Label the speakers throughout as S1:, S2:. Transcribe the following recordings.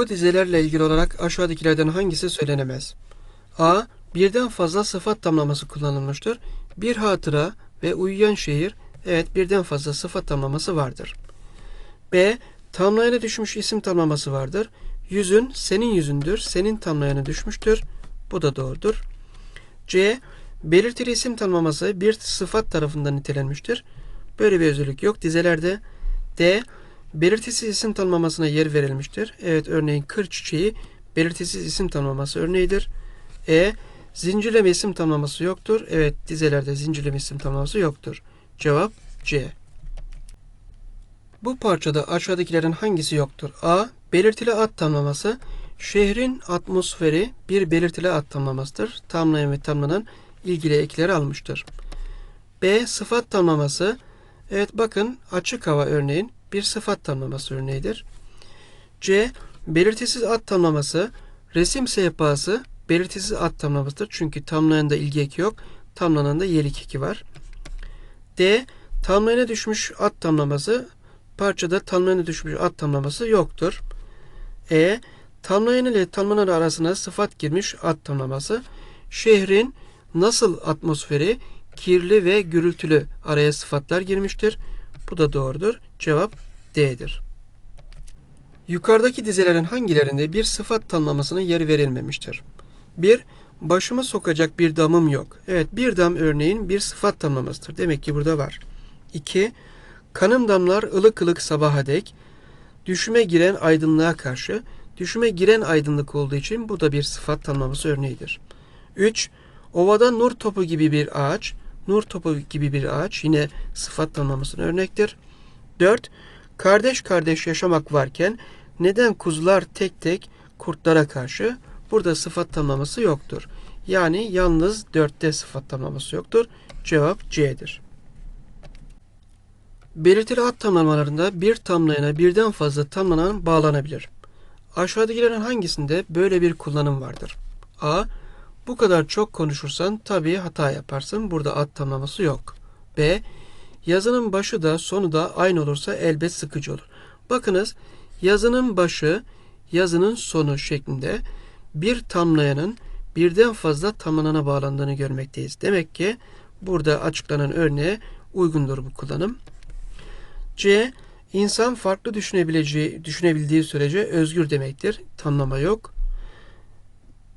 S1: Bu dizelerle ilgili olarak aşağıdakilerden hangisi söylenemez? A. Birden fazla sıfat tamlaması kullanılmıştır. Bir hatıra ve uyuyan şehir, evet birden fazla sıfat tamlaması vardır. B. Tamlayana düşmüş isim tamlaması vardır. Yüzün senin yüzündür, senin tamlayana düşmüştür. Bu da doğrudur. C. Belirtili isim tanımlaması bir sıfat tarafından nitelenmiştir. Böyle bir özellik yok dizelerde. D. Belirtisiz isim tanımlamasına yer verilmiştir. Evet örneğin kır çiçeği belirtisiz isim tanımlaması örneğidir. E. Zincirleme isim tanımlaması yoktur. Evet dizelerde zincirleme isim tanımlaması yoktur. Cevap C. Bu parçada aşağıdakilerin hangisi yoktur? A. Belirtili ad tamlaması. Şehrin atmosferi bir belirtili ad tamlamasıdır. Tamlayan ve tamlanan ilgili ekleri almıştır. B. Sıfat tamlaması. Evet bakın açık hava örneğin bir sıfat tamlaması örneğidir. C. Belirtisiz ad tamlaması. Resim sehpası belirtisiz ad tamlamasıdır. Çünkü tamlayanda ilgi eki yok. Tamlananda yelik eki var. D. Tamlayana düşmüş ad tamlaması. Parçada tamlayana düşmüş ad tamlaması yoktur. E. Tamlayan ile tamlanan arasına sıfat girmiş ad tamlaması. Şehrin nasıl atmosferi kirli ve gürültülü araya sıfatlar girmiştir. Bu da doğrudur. Cevap D'dir. Yukarıdaki dizelerin hangilerinde bir sıfat tanımlamasına yer verilmemiştir? 1. Başımı sokacak bir damım yok. Evet bir dam örneğin bir sıfat tanımlamasıdır. Demek ki burada var. 2. Kanım damlar ılık ılık sabaha dek. Düşüme giren aydınlığa karşı. Düşüme giren aydınlık olduğu için bu da bir sıfat tanımlaması örneğidir. 3. Ovada nur topu gibi bir ağaç. Nur topu gibi bir ağaç yine sıfat tanımlamasına örnektir. 4. Kardeş kardeş yaşamak varken neden kuzular tek tek kurtlara karşı? Burada sıfat tamlaması yoktur. Yani yalnız 4'te sıfat tamlaması yoktur. Cevap C'dir. Belirtili ad tamlamalarında bir tamlayana birden fazla tamlanan bağlanabilir. Aşağıdakilerin hangisinde böyle bir kullanım vardır? A. Bu kadar çok konuşursan tabii hata yaparsın. Burada ad tamlaması yok. B. Yazının başı da sonu da aynı olursa elbet sıkıcı olur. Bakınız yazının başı yazının sonu şeklinde bir tamlayanın birden fazla tamlanana bağlandığını görmekteyiz. Demek ki burada açıklanan örneğe uygundur bu kullanım. C. İnsan farklı düşünebileceği, düşünebildiği sürece özgür demektir. Tamlama yok.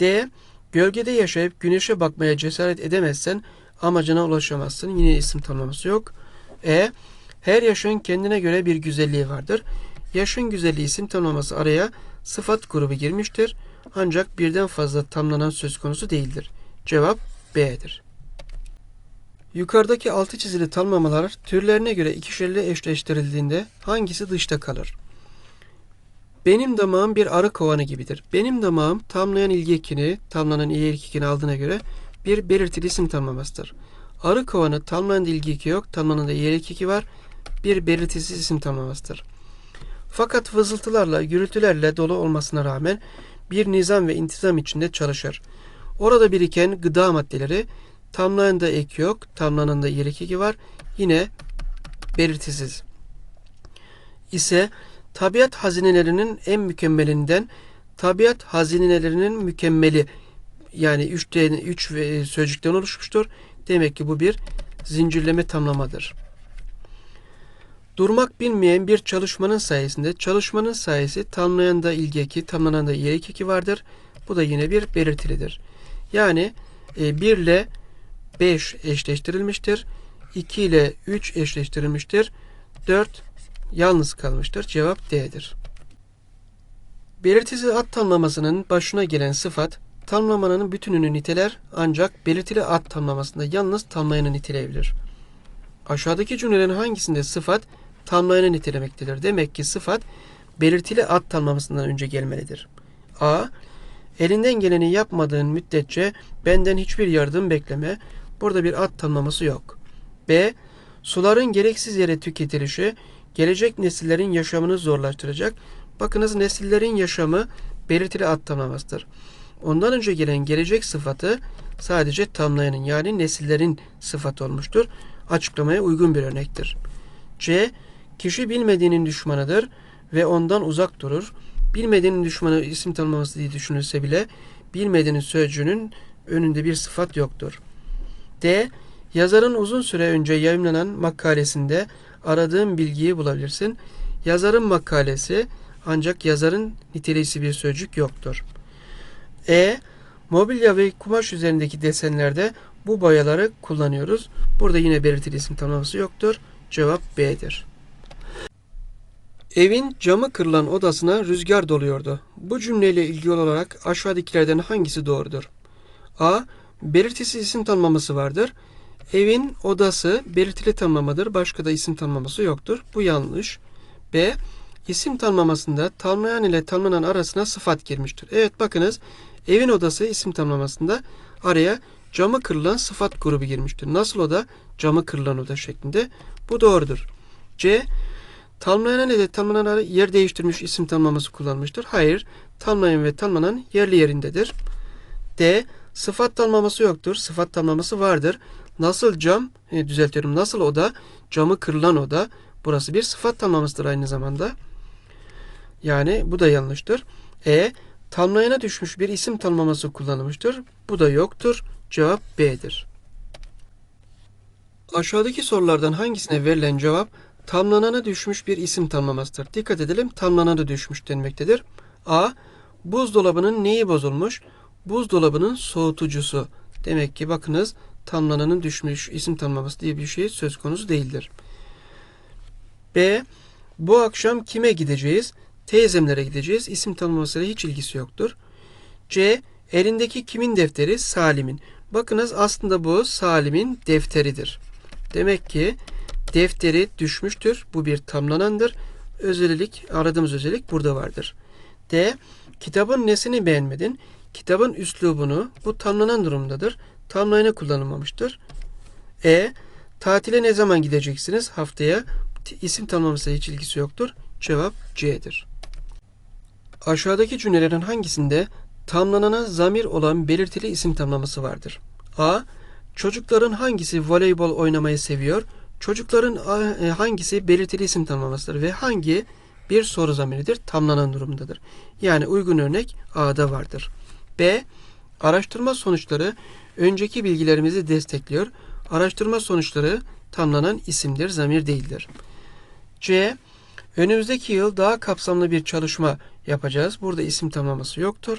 S1: D. Gölgede yaşayıp güneşe bakmaya cesaret edemezsen amacına ulaşamazsın. Yine isim tanımlaması yok. E. Her yaşın kendine göre bir güzelliği vardır. Yaşın güzelliği isim tanımlaması araya sıfat grubu girmiştir. Ancak birden fazla tamlanan söz konusu değildir. Cevap B'dir. Yukarıdaki altı çizili tamlamalar türlerine göre ikişerli eşleştirildiğinde hangisi dışta kalır? Benim damağım bir arı kovanı gibidir. Benim damağım tamlayan ilgi ekini, tamlanan iyi ilgi aldığına göre bir belirtili isim tamlamasıdır. Arı kovanı tamlanan ilgi yok, tamlanan da iyi ilgi var. Bir belirtisiz isim tamlamasıdır. Fakat vızıltılarla, gürültülerle dolu olmasına rağmen bir nizam ve intizam içinde çalışır. Orada biriken gıda maddeleri tamlayan ek yok, tamlanan da yerik eki var. Yine belirtisiz. İse tabiat hazinelerinin en mükemmelinden tabiat hazinelerinin mükemmeli yani 3 üç sözcükten oluşmuştur. Demek ki bu bir zincirleme tamlamadır. Durmak bilmeyen bir çalışmanın sayesinde çalışmanın sayesi tamlayan da ilgi eki, tamlanan da yerik eki vardır. Bu da yine bir belirtilidir. Yani 1 e, ile 5 eşleştirilmiştir. 2 ile 3 eşleştirilmiştir. 4 yalnız kalmıştır. Cevap D'dir. Belirtisiz ad tamlamasının başına gelen sıfat tamlamanın bütününü niteler ancak belirtili ad tamlamasında yalnız tamlayanı niteleyebilir. Aşağıdaki cümlelerin hangisinde sıfat tamlayanı nitelemektedir? Demek ki sıfat belirtili ad tamlamasından önce gelmelidir. A. Elinden geleni yapmadığın müddetçe benden hiçbir yardım bekleme. Burada bir ad tanımlaması yok. B. Suların gereksiz yere tüketilişi gelecek nesillerin yaşamını zorlaştıracak. Bakınız nesillerin yaşamı belirtili ad tanımlamasıdır. Ondan önce gelen gelecek sıfatı sadece tamlayanın yani nesillerin sıfatı olmuştur. Açıklamaya uygun bir örnektir. C. Kişi bilmediğinin düşmanıdır ve ondan uzak durur. Bilmedenin düşmanı isim tanımlaması diye düşünülse bile bilmedenin sözcüğünün önünde bir sıfat yoktur. D. Yazarın uzun süre önce yayımlanan makalesinde aradığın bilgiyi bulabilirsin. Yazarın makalesi ancak yazarın niteleyicisi bir sözcük yoktur. E. Mobilya ve kumaş üzerindeki desenlerde bu boyaları kullanıyoruz. Burada yine belirtili isim tanımlaması yoktur. Cevap B'dir. Evin camı kırılan odasına rüzgar doluyordu. Bu cümleyle ilgili olarak aşağıdakilerden hangisi doğrudur? A. Belirtisi isim tanımlaması vardır. Evin odası belirtili tanımlamadır. Başka da isim tanımlaması yoktur. Bu yanlış. B. İsim tanımlamasında tanımlayan ile tanımlanan arasına sıfat girmiştir. Evet bakınız evin odası isim tanımlamasında araya camı kırılan sıfat grubu girmiştir. Nasıl oda? Camı kırılan oda şeklinde. Bu doğrudur. C. Tanımlayan ile tanımlanan yer değiştirmiş isim tanımlaması kullanmıştır. Hayır. Tanımlayan ve tanımlanan yerli yerindedir. D. Sıfat tanımlaması yoktur. Sıfat tanımlaması vardır. Nasıl cam, e, düzeltiyorum nasıl oda, camı kırılan oda. Burası bir sıfat tanımlamasıdır aynı zamanda. Yani bu da yanlıştır. E. Tanımlayana düşmüş bir isim tanımlaması kullanılmıştır. Bu da yoktur. Cevap B'dir. Aşağıdaki sorulardan hangisine verilen cevap tamlanana düşmüş bir isim tanımlamasıdır? Dikkat edelim tamlanana düşmüş denmektedir. A. Buzdolabının neyi bozulmuş? Buzdolabının soğutucusu. Demek ki bakınız tamlananın düşmüş isim tanımlaması diye bir şey söz konusu değildir. B. Bu akşam kime gideceğiz? Teyzemlere gideceğiz. İsim tanımlamasıyla hiç ilgisi yoktur. C. Elindeki kimin defteri? Salim'in. Bakınız aslında bu Salim'in defteridir. Demek ki defteri düşmüştür. Bu bir tamlanandır. Özellik, aradığımız özellik burada vardır. D. Kitabın nesini beğenmedin? Kitabın üslubunu bu tamlanan durumdadır. Tamlayana kullanılmamıştır. E. Tatile ne zaman gideceksiniz? Haftaya. İsim tanımlamasıyla hiç ilgisi yoktur. Cevap C'dir. Aşağıdaki cümlelerin hangisinde tamlanana zamir olan belirtili isim tamlaması vardır? A. Çocukların hangisi voleybol oynamayı seviyor? Çocukların e, hangisi belirtili isim tamlamasıdır ve hangi bir soru zamiridir? Tamlanan durumdadır. Yani uygun örnek A'da vardır. B. Araştırma sonuçları önceki bilgilerimizi destekliyor. Araştırma sonuçları tamlanan isimdir, zamir değildir. C. Önümüzdeki yıl daha kapsamlı bir çalışma yapacağız. Burada isim tamlaması yoktur.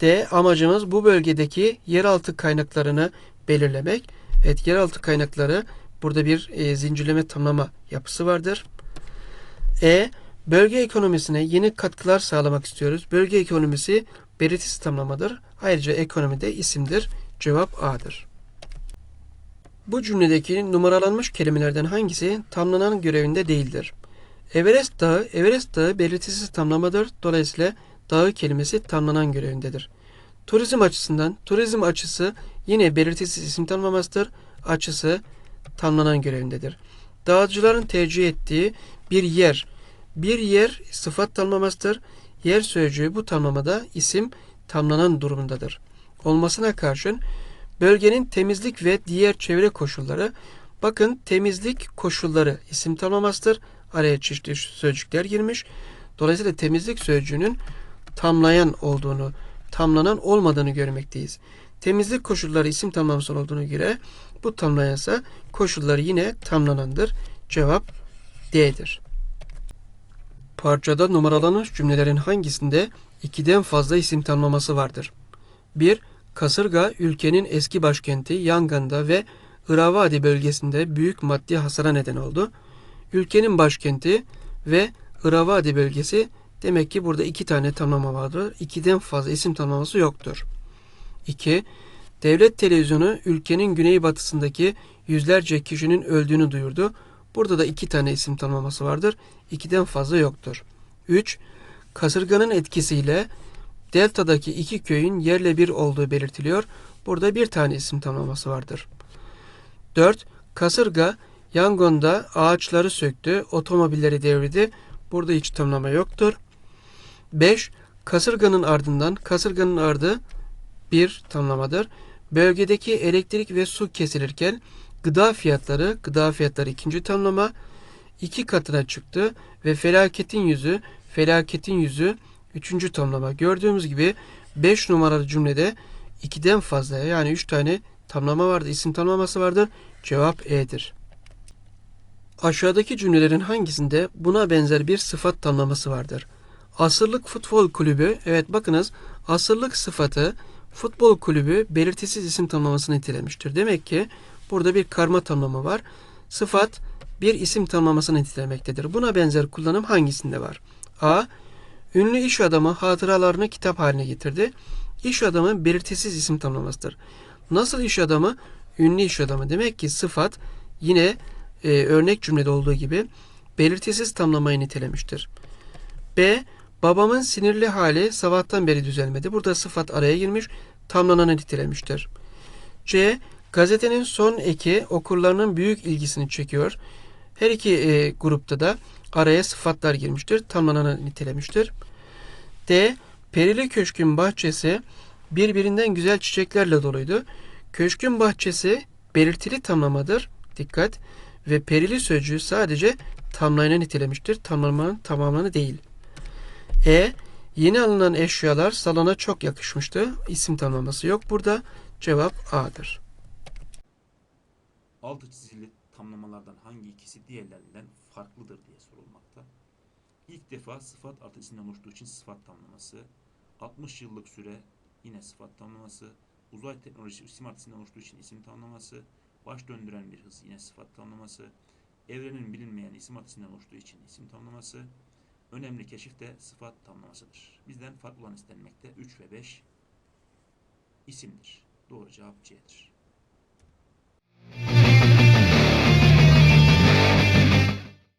S1: D. Amacımız bu bölgedeki yeraltı kaynaklarını belirlemek. Evet yeraltı kaynakları burada bir e, zincirleme tamlama yapısı vardır. E. Bölge ekonomisine yeni katkılar sağlamak istiyoruz. Bölge ekonomisi belirtisi tamlamadır. Ayrıca ekonomi de isimdir. Cevap A'dır. Bu cümledeki numaralanmış kelimelerden hangisi tamlanan görevinde değildir? Everest Dağı, Everest Dağı belirtisi tamlamadır. Dolayısıyla dağı kelimesi tamlanan görevindedir. Turizm açısından, turizm açısı yine belirtisiz isim tanımlamasıdır. Açısı tamlanan görevindedir. Dağcıların tercih ettiği bir yer, bir yer sıfat tanımlamasıdır. Yer sözcüğü bu tamlamada isim tamlanan durumundadır. Olmasına karşın bölgenin temizlik ve diğer çevre koşulları, bakın temizlik koşulları isim tanımlamasıdır. Araya çeşitli sözcükler girmiş. Dolayısıyla temizlik sözcüğünün tamlayan olduğunu, tamlanan olmadığını görmekteyiz. Temizlik koşulları isim tamlaması olduğuna göre bu tamlayansa koşulları yine tamlanandır. Cevap D'dir. Parçada numaralanmış cümlelerin hangisinde ikiden fazla isim tanımlaması vardır? 1. Kasırga ülkenin eski başkenti Yangan'da ve Iravadi bölgesinde büyük maddi hasara neden oldu. Ülkenin başkenti ve Iravadi bölgesi demek ki burada iki tane tanımlama vardır. İkiden fazla isim tanımlaması yoktur. 2. Devlet televizyonu ülkenin güneybatısındaki yüzlerce kişinin öldüğünü duyurdu. Burada da iki tane isim tanımlaması vardır. İkiden fazla yoktur. 3. Kasırganın etkisiyle Delta'daki iki köyün yerle bir olduğu belirtiliyor. Burada bir tane isim tanımlaması vardır. 4. Kasırga Yangon'da ağaçları söktü, otomobilleri devirdi. Burada hiç tanımlama yoktur. 5. Kasırganın ardından, kasırganın ardı bir tanımlamadır. Bölgedeki elektrik ve su kesilirken gıda fiyatları, gıda fiyatları ikinci tanımlama iki katına çıktı ve felaketin yüzü, felaketin yüzü Üçüncü tamlama. Gördüğümüz gibi 5 numaralı cümlede 2'den fazla yani 3 tane tamlama vardır. isim tamlaması vardır. Cevap E'dir. Aşağıdaki cümlelerin hangisinde buna benzer bir sıfat tamlaması vardır? Asırlık futbol kulübü, evet bakınız asırlık sıfatı futbol kulübü belirtisiz isim tamlamasını nitelemiştir. Demek ki burada bir karma tamlama var. Sıfat bir isim tamlamasını nitelemektedir. Buna benzer kullanım hangisinde var? A. Ünlü iş adamı hatıralarını kitap haline getirdi. İş adamı belirtisiz isim tamlamasıdır. Nasıl iş adamı? Ünlü iş adamı. Demek ki sıfat yine e, örnek cümlede olduğu gibi belirtisiz tamlamayı nitelemiştir. B. Babamın sinirli hali sabahtan beri düzelmedi. Burada sıfat araya girmiş, tamlananı nitelemiştir. C. Gazetenin son eki okurlarının büyük ilgisini çekiyor. Her iki e, grupta da araya sıfatlar girmiştir. Tamlananı nitelemiştir. D. Perili Köşk'ün bahçesi birbirinden güzel çiçeklerle doluydu. Köşkün bahçesi belirtili tamlamadır. Dikkat. Ve perili sözcüğü sadece tamlayını nitelemiştir. Tamlamanın tamamını değil. E. Yeni alınan eşyalar salona çok yakışmıştı. İsim tamlaması yok burada. Cevap A'dır.
S2: Altı çizili tamlamalardan hangi ikisi diğerlerinden farklıdır diye sorulmakta. İlk defa sıfat artı isimden oluştuğu için sıfat tamlaması. 60 yıllık süre yine sıfat tamlaması. Uzay teknolojisi isim artı isimden oluştuğu için isim tamlaması. Baş döndüren bir hız yine sıfat tamlaması. Evrenin bilinmeyen isim artı isimden oluştuğu için isim tamlaması. Önemli keşif de sıfat tamlamasıdır. Bizden farklı olan istenmekte 3 ve 5 isimdir. Doğru cevap C'dir.